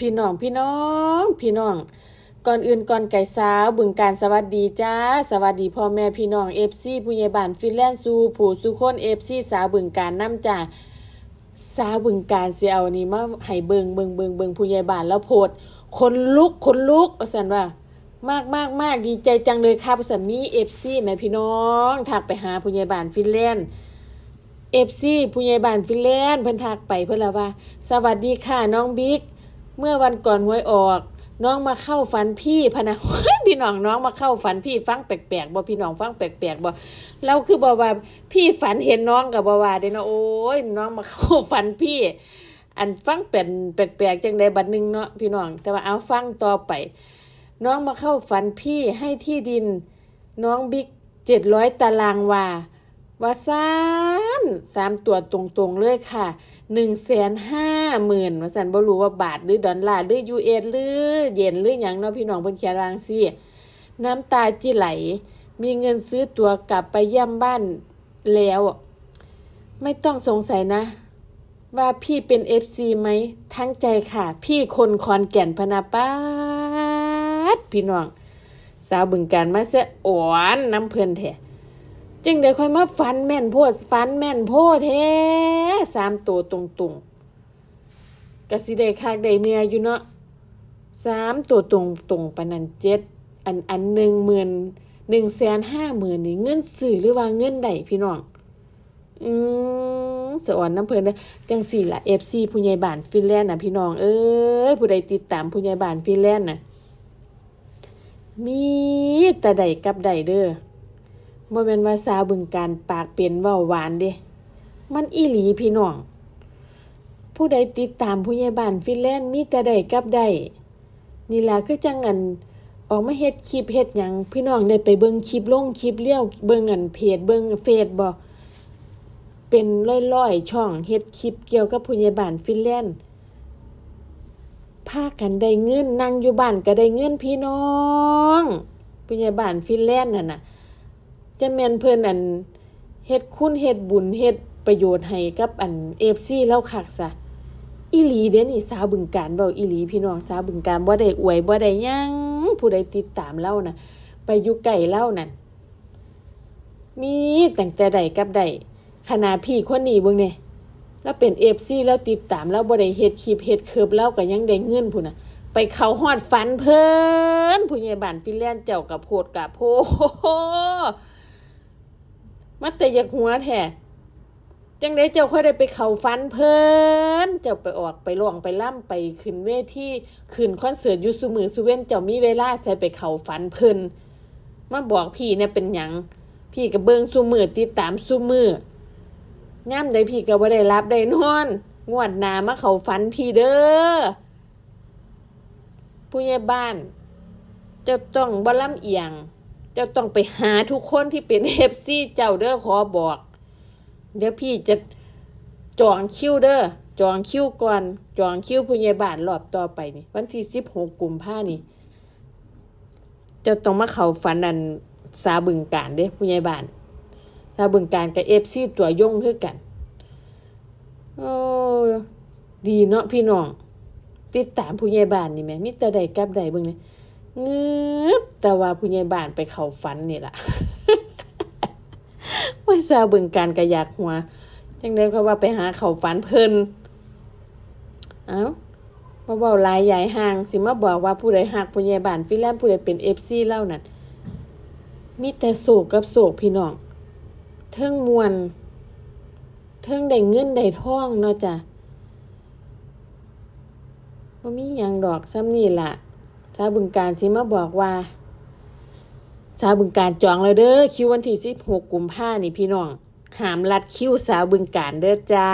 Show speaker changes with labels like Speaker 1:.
Speaker 1: พี่น้องพี่น้อง พี่น้อง ก่อนอื่นก่อนไก่สาวบึงการสวัสดีจ้า สวัสดีพ่อแม่พี่น้องเอฟซีผู้ใหญ่บ้านฟินแลนด์ซูผู้สุคนเอฟซีสาวบึงการน้ำจ้าสาวบึงการสิเอานี่มาให้เบิงเบิงเบิงเบิงผู้ใหญ่บ้านแล้วโพดคนลุกคนลุกว่าสันว่ามากมากมากดีใจจังเลยครับสันมีเอฟซีแม่พี่น้องทักไปหาผู้ใหญ่บ้านฟินแลนด์เอฟซีผู้ใหญ่บ้านฟินแลนด์เพิ่นทักไปเพิ่นละว่า สวัสดีค่ะน้องบิ๊ก เมื่อวันก่อนหวยออก น้องมาเข้าฝันพี่พนะพี่น้องน้องมาเข้าฝันพี่ฟังแปลกๆบ่พี่น้องฟังแปลกๆบ่เราคือบอกว่าพี่ฝันเห็นน้องกับบ่ว่าเด้เนาะโอ้ยน้องมาเข้าฝันพี่ อันฟังเป็นแปลกๆจังใดบัดนึงเนาะพี่น้อง แต่ว่าเอาฟังต่อไป น้องมาเข้าฝันพี่ให้ที่ดิน น้องบิ๊กเจ็ดร้อยตารางวาว่าซานสามตัวตรงๆเลยค่ะหนึ่งแสนห้า หมื่นว่าสันบ่รู้ว่าบาทหรือดอลลาร์หรือยูเอสหรือเยนหรือหยังเนาะพี่น้องเพิ่นเขียนรางซี่น้ำตาจิไหล มีเงินซื้อตัวกลับไปเยี่ยมบ้านแล้ว ไม่ต้องสงสัยนะ ว่าพี่เป็นเอฟซีไหมทั้งใจค่ะ พี่คนคอนแก่นพนาป้าดพี่น้อง สาวบึงการมาเสะอ่อนน้ำเพิ่นแท้จึงได้ค่อยมาฟันแม่นโพดฟันแม่นโพดแท้สามตัวตรงๆ กะสิได้คักได้เนี่ยอยู่เนาะสามตัวตรงตรงปานันเจ็ดอันอันหนึ่งหมื่นหนึ่งแสนห้าหมื่นนี่เงินสื่อหรือว่าเงินใดพี่น้อง อืมสะอ่อนน้ำเพลินเด้อจังสี่ละเอฟซีผู้ใหญ่บ้านฟินแลนด์นะพี่น้องเอ้ยผู้ใดติดตามผู้ใหญ่บ้านฟินแลนด์นะมีแต่ใดกับใดเด้อบ่แม่นว่าสาวบึงการปากเป็นเว้าหวานเด้ มันอีหลีพี่น้อง ผู้ใดติดตามผู้ใหญ่บ้านฟินแลนด์มีแต่ใดกับใดนี่ล่ะคือจังอันออกมาเฮ็ดคลิปเฮ็ดหยังพี่น้องได้ไปเบิ่งคลิปลงคลิปเลี้ยวเบิ่งอันเพจเบิ่งเฟซบ่เป็นร้อยๆช่องเฮ็ดคลิปเกี่ยวกับผู้ใหญ่บ้านฟินแลนด์พากันได้เงินนั่งอยู่บ้านก็ได้เงินพี่น้องผู้ใหญ่บ้านฟินแลนด์นั่นน่ะจะแม่นเพิ่นอันเฮ็ดคุณเฮ็ดบุญเฮ็ดประโยชน์ให้กับอัน FC แล้วคักซะ อีหลีเด้นี่สาวบึงการเว้าอีหลีพี่น้องสาวบึงการบ่ได้อวยบ่ได้ยังผู้ใดติดตามเราน่ะ ไปอยู่ใกล้เล่านั่นมีตั้งแต่ใดกับใดขนาดพี่คนนี้เบิ่งเนี่ยแล้วเป็น FC แล้วติดตามแล้วบ่ได้เฮ็ดคลิปเฮ็ดเคิร์ฟแล้วก็ยังได้เงินพุ่นน่ะ ไปเขาฮอดฝันเพิ่นผู้ใหญ่บ้านฟินแลนด์เจ้ากับโพดกับโพมาแต่อยากหัวแท้ จังได้เจ้าค่อยได้ไปเข้าฟันเพิ่นเจ้าไปออกไปร้องไปล่ำไปขึ้นเวทีขึ้นคอนเสิร์ตยู่ซุมือซุเว้นเจ้ามีเวลาใส่ไปเข้าฟันเพิ่นมาบอกพี่เนี่ยเป็นหยังพี่ก็เบิงซุมือติดตามซุมือย่ามใดพี่ก็บ่ได้รับได้นอน งวดหน้ามาเข้าฝันพี่เด้อผู้ใหญ่บ้าน เจ้าต้องบ่ลำเอียง เจ้าต้องไปหาทุกคนที่เป็นเอฟซีเจ้าเด้อขอบอก เดี๋ยวพี่จะจองคิวเด้อจองคิวก่อนจองคิวผู้ใหญ่บ้านรอบต่อไปนี่ วันที่สิบหกกุมภานี่จ้าต้องมาเข้าฝันนันสาบึงการเด้ผู้ใหญ่บ้านสาบึงการกับเอฟซีตัวยงคือกันโอ้ดีเนาะพี่น้อง ติดตามผู้ใหญ่บ้านนี่แหม่มีแต่ใดกับใดเบิ่งนี่เงืบแต่ว่าผู้ใหญ่บ้านไปเข้าฝันนี่ล่ะ ว่าซาบิ่งการกระยากหัวจังได๋เขาว่าไปหาเขาฝันเพลินเอ้ามาเว้าหลายใหญ่ห่าง สิมาบอกว่าผู้ใดฮักผู้ใหญ่บ้านฟิแลนผู้ใดเป็น FC เล่านั่นมีแต่โศกกับโศกพี่น้องเทิงมวนเทิงได้เงินได้ทองเนาะจ้ะบ่มีหยังดอกซ้ำนี่ล่ะสาวบึงการสิมาบอกว่า สาวบึงการจองแล้วเด้อคิววันที่สิบหกกุมภานี่พี่น้องหามลัดคิวสาวบึงการเด้อจ้า